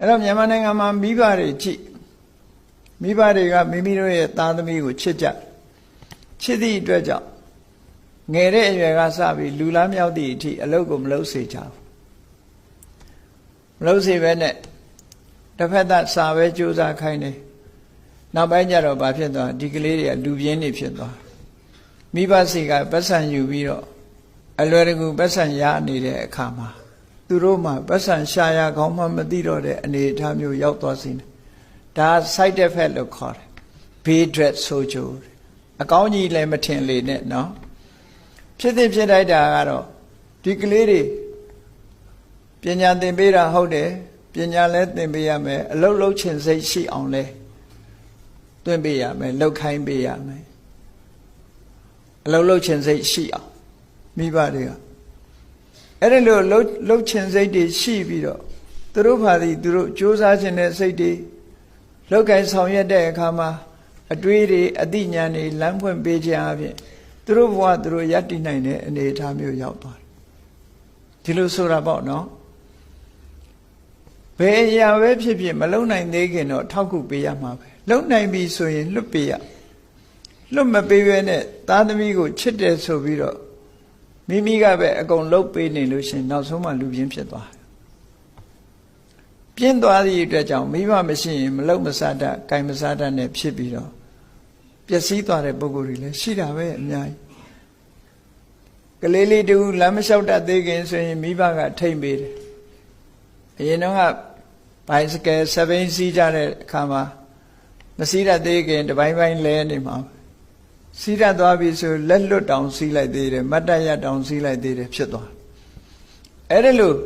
အဲ့တော့မြန်မာနိုင်ငံမှာမိဘတွေကြည့်မိဘတွေကမိမိတို့ရဲ့သားသမီးကိုချစ်ကြချစ်သည့်အတွက်ကြောင့်ငယ်တဲ့အရွယ်ကစပြီးလူလားမြောက်သည့်အထိအလုပ်ကိုမလုပ်စေချဘူးမလုပ်စေဘဲနဲ့တစ်ဖက်သက်စာပဲစူးစမ်းခိုင်းတယ်နောက်ပိုင်းကျတော့ဘာဖြစ်သွားဒီကလေးတွေကလူပြင်းနေဖြစ်သွားမိဘစီကပတ်စံယူပြီးတော့အလွယ်တကူပတ်စံရနေတဲ့အခါမှာ သူတို့မှပတ်စံရှာရကောင်းမှမသိတော့တဲ့အနေအထားမျိုးရောက်သွားစေတယ်ဒါ side effect လို့ခေါ်တယ် bay dread sojo အကောင်းကြီးလည်းမထင်လေနဲ့เนาะဖြစ်တဲ့ဖြစ်လိုက်တာကတော့ဒီကလေးတွေပညာသင်ပေးတာဟုတ်တယ်ပညာလည်းသင်ပေးရမယ်အလုတ်လုတ်ချင်စိတ်ရှိအောင်လဲသွင်းပေးရမယ်လှုပ်ခိုင်းပေးရမယ်အလုတ်လုတ်ချင်စိတ်ရှိအောင်မိဘတွေက အဲ့ဒီလိုလှုပ်လှုပ်ချင်စိတ်တွေရှိပြီးတော့သူတို့ဖာသည်သူတို့စ조사ခြင်းတဲ့စိတ်တွေလောက်ကင်ဆောင်ရွက်တဲ့အခါမှာအတွေးတွေအသိဉာဏ်တွေလမ်းဖွင့်ပေးခြင်းအပြင်သူတို့ဘဝသူတို့ယက်တည်နိုင်တဲ့အနေအထားမျိုးရောက်သွားတယ်ဒီလိုဆိုတာပေါ့နော်ဘယ်အရာပဲဖြစ်ဖြစ်မလုံနိုင်သေးခင်တော့ထောက်ကူပေးရမှာပဲလုံနိုင်ပြီဆိုရင်လွတ်ပေးရလွတ်မပေးဘဲနဲ့သားသမီးကိုချစ်တယ်ဆိုပြီးတော့ မိမိကပဲအကုန်လုတ်ပေးနေလို့ရှင်နောက်ဆုံးမှလူပြင်းဖြစ်သွားတယ်ပြင်းသွားသည့်အတွက်ကြောင့်မိဘမရှိရင်မလုတ်မစားတတ်၊ဂိုင်မစားတတ်နဲ့ဖြစ်ပြီးတော့ပျက်စီးသွားတဲ့ပုံကိုယ်တွေလည်းရှိတာပဲအများကြီးကလေးလေးတူလမ်းမလျှောက်တတ်သေးခင်ဆိုရင်မိဘကထိမ့်ပေးတယ်အရင်တော့ကဘိုင်စကယ်7ဘိန်းစီးကြတဲ့အခါမှာမစီးတတ်သေးခင်တပိုင်းပိုင်းလဲနေမှာ စီးတတ်သွားပြီဆိုလက်လွတ်တောင်စီးလိုက်သေးတယ်မတ်တရတောင်စီးလိုက်သေးတယ်ဖြစ်သွားအဲ့ဒါလို့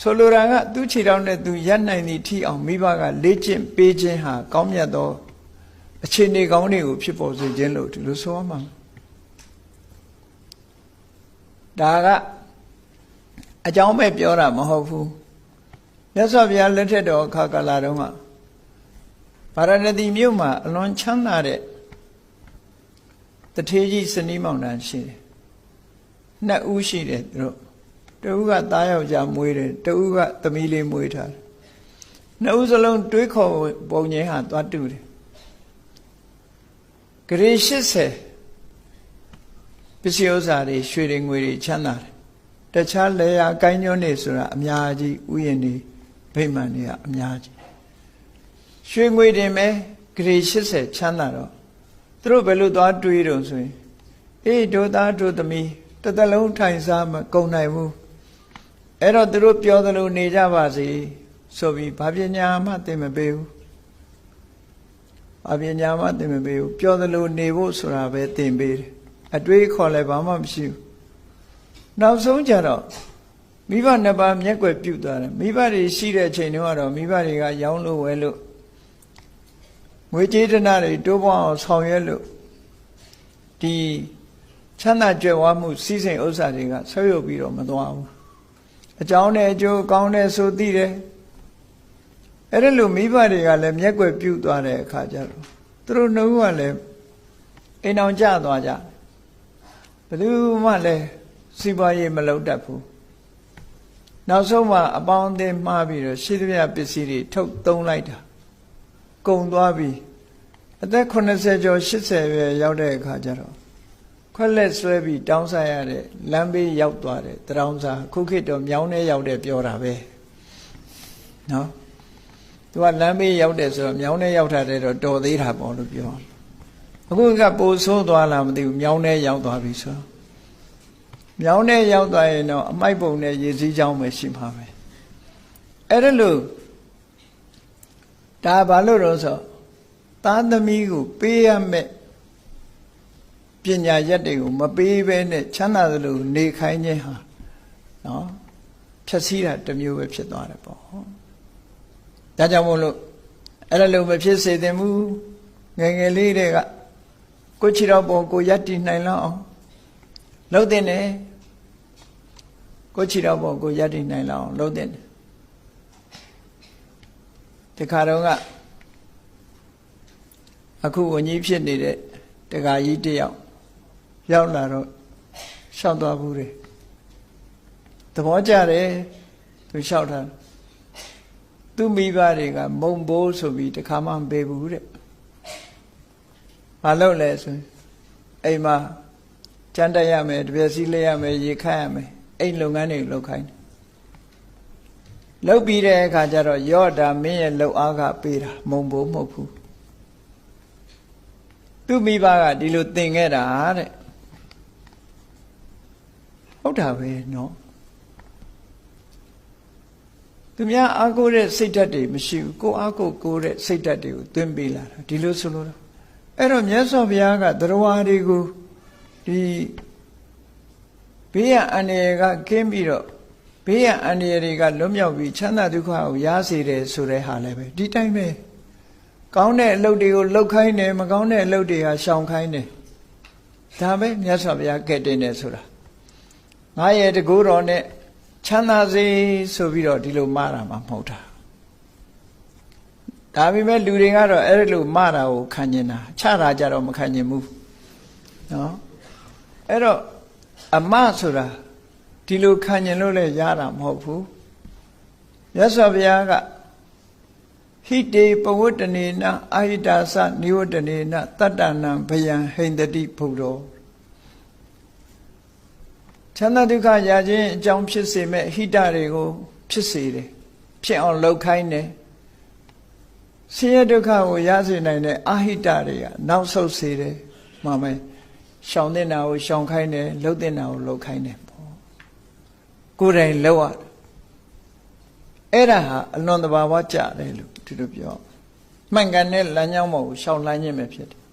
ဆိုလိုတာကသူ့ခြေထောက်နဲ့သူရက်နိုင်သည့်ထိအောင်မိဘကလေ့ကျင့်ပေးခြင်းဟာကောင်းမြတ်သောအခြေအနေကောင်းတွေကိုဖြစ်ပေါ်စေခြင်းလို့ဒီလိုဆိုရမှာဒါကအကြောင်းပဲပြောတာမဟုတ်ဘူးမြတ်စွာဘုရားလက်ထက်တော်အခါကာလတုန်းကဗာရဏသီမြို့မှာအလွန်ချမ်းသာတဲ့ တထေးကြီးစနီးမောင်နှံရှိတယ်နှစ်ဦးရှိတယ်သူတို့တဦးကသားယောက်ျားမွေးတယ်တဦးကသမီးလေးမွေးထားတယ်နှစ်ဦးစလုံးတွေးခေါ်ပုံချင်းဟာသွားတူတယ်ဂရေ80ပစ္စည်းဥစ္စာတွေရွှေတွေငွေတွေချမ်းသာတယ်တခြားလေယာကိုင်းညွန်းနေဆိုတာအများကြီးဥယျာဉ်တွေဗိမာန်တွေကအများကြီးရွှေငွေတင်မဲ့ဂရေ80ချမ်းသာတော့ သူတို့ဘယ်လိုသွားတွေးတုံဆိုရင်အေးဒိုသားဒိုသမီးတစ်သက်လုံးထိုင်စားမကုန်နိုင်ဘူးအဲ့တော့သူတို့ပြောသလိုနေကြပါစေဆိုပြီးဘာပညာမှသင်မပေးဘူးဘာပညာမှသင်မပေးဘူးပြောသလိုနေဖို့ဆိုတာပဲသင်ပေးတယ်အတွေးခေါ်လည်းဘာမှမရှိဘူးနောက်ဆုံးကြတော့မိဘနှစ်ပါးမျက်ွယ်ပြုတ်သွားတယ်မိဘတွေရှိတဲ့အချိန်တုန်းကတော့မိဘတွေကရောင်းလို့ဝယ်လို့ ငွေကြေးဒနာတွေတိုးပွားအောင်ဆောင်ရွက်လို့ဒီချမ်းသာကြွယ်ဝမှုစီးစိမ်ဥစ္စာတွေကဆွဲရုပ်ပြီးတော့မသွားဘူးအကြောင်းနဲ့အကျိုးကောင်းတဲ့ဆိုသိတယ်အဲ့ဒါလို့မိဘတွေကလည်းမျက်ွယ်ပြုတ်သွားတဲ့အခါကျတော့သူတို့နှုတ်ကလည်းအိမ်အောင်ကြသွားကြဘယ်သူမှလည်းစီးပွားရေးမလုပ်တတ်ဘူးနောက်ဆုံးမှအပေါင်းအသင်းမှားပြီးတော့ရှိသမျှပစ္စည်းတွေထုတ်သုံးလိုက်တာ ကုန်သွားပြီအသက်80ကျော်80ပဲရောက်တဲ့အခါကျတော့ခွက်လက်ဆွဲပြီးတောင်းစားရတဲ့လမ်းဘေးရောက်သွားတယ်တရောင်းစားခုခေတ်တော့မြောင်းထဲရောက်တဲ့ပြောတာပဲနော်သူကလမ်းဘေးရောက်တယ်ဆိုတော့မြောင်းထဲရောက်တာတဲ့တော့တော်သေးတာပေါ့လို့ပြောအခုကပိုဆိုးသွားလားမသိဘူးမြောင်းထဲရောက်သွားပြီဆိုတော့မြောင်းထဲရောက်သွားရင်တော့အမိုက်ပုံနဲ့ရေစည်းချောင်းပဲရှိမှာပဲအဲ့ဒါလို့ ဒါဘာလို့တော့ဆိုသားသမီးကိုပေးရမယ်ပညာရက်တွေကိုမပေးဘဲနဲ့ချမ်းသာသလိုနေခိုင်းခြင်းဟာနော်ဖြည့်ဆည်းတာတစ်မျိုးပဲဖြစ်သွားတယ်ပေါ့ဒါကြောင့်မို့လို့အဲ့ဒါလို့မဖြစ်စေသင့်ဘူးငယ်ငယ်လေးတွေကကိုချီတော့ပေါ်ကိုရက်တည်နိုင်လောက်အောင်လှုပ်တဲ့နဲ့ကိုချီတော့ပေါ်ကိုရက်တည်နိုင်လောက်အောင်လှုပ်တဲ့ တခါတော့ကအခုဝန်ကြီးဖြစ်နေတဲ့တခါကြီးတယောက်ရောက်လာတော့လျှောက်သွားဘူးတယ်သဘောကျတယ်သူလျှောက်တာသူ့မိဘတွေကမုံဘိုးဆိုပြီးတခါမှမပေးဘူးတဲ့မလုပ်လဲဆိုရင်အိမ်မှာကြမ်းတက်ရမယ်တပြည့်စည်းလေးရမယ်ရေခတ်ရမယ်အိမ်လုပ်ငန်းတွေလုပ်ခိုင်းတယ် လုပ်ပြီးတဲ့အခါကျတော့ရော့တာမင်းရဲ့လှုပ်အားကပေးတာမုံဘိုးမဟုတ်ဘူးသူ့မိဘကဒီလိုသင်ခဲ့တာတဲ့ဟုတ်တာပဲเนาะသူများအားကိုးတဲ့စိတ်ဓာတ်တွေမရှိဘူးကိုအားကိုးကိုးတဲ့စိတ်ဓာတ်တွေကိုသွင်းပေးလာတာဒီလိုဆိုလို့အဲ့တော့မြတ်စွာဘုရားကတရားတွေကိုဒီဘေးရန်အန္တရာယ်ကကင်းပြီးတော့ ဘေးရန်အန္တရာယ်တွေကလွတ်မြောက်ပြီးချမ်းသာဒုက္ခကိုရစေတယ်ဆိုတဲ့ဟာလည်းပဲဒီတိုင်းပဲကောင်းတဲ့အလုပ်တွေကိုလုပ်ခိုင်းတယ်မကောင်းတဲ့အလုပ်တွေကရှောင်ခိုင်းတယ်ဒါပဲမြတ်စွာဘုရားကဲ့တင်တယ်ဆိုတာငါရဲ့တကူတော်နဲ့ချမ်းသာစေဆိုပြီးတော့ဒီလိုမှားတာမှမဟုတ်တာဒါပေမဲ့လူတွေကတော့အဲ့ဒီလိုမှားတာကိုခံကျင်တာချတာကြတော့မခံကျင်ဘူးနော်အဲ့တော့အမဆိုတာ ဒီလိုခံကျင်လို့လည်းရတာမဟုတ်ဘူးမြတ်စွာဘုရားကဟိတေပဝတ္တနေနအာဟိတာသနိဝတ္တနေနတတ္တနံဘယံဟိန္တတိဘုရောချမ်းသာဒုက္ခရခြင်းအကြောင်းဖြစ်စေမဲ့ဟိတတွေကိုဖြစ်စေတယ်ဖြစ်အောင်လှုပ်ခိုင်းတယ်ဆင်းရဲဒုက္ခကိုရစေနိုင်တဲ့အာဟိတတွေကနောက်ဆုတ်စေတယ်မှမယ်ရှောင်တဲ့နာကိုရှောင်ခိုင်းတယ်လှုပ်တဲ့နာကိုလှုပ်ခိုင်းတယ်ပေါ့ ကိုယ်တိုင်လှုပ်ရအဲ့ဒါဟာအလွန်တဘာဝကြတယ်လို့ဒီလိုပြောမှန်ကန်တဲ့လမ်းကြောင်းမဟုတ်ရှောင်လန်းခြင်းပဲဖြစ်တယ်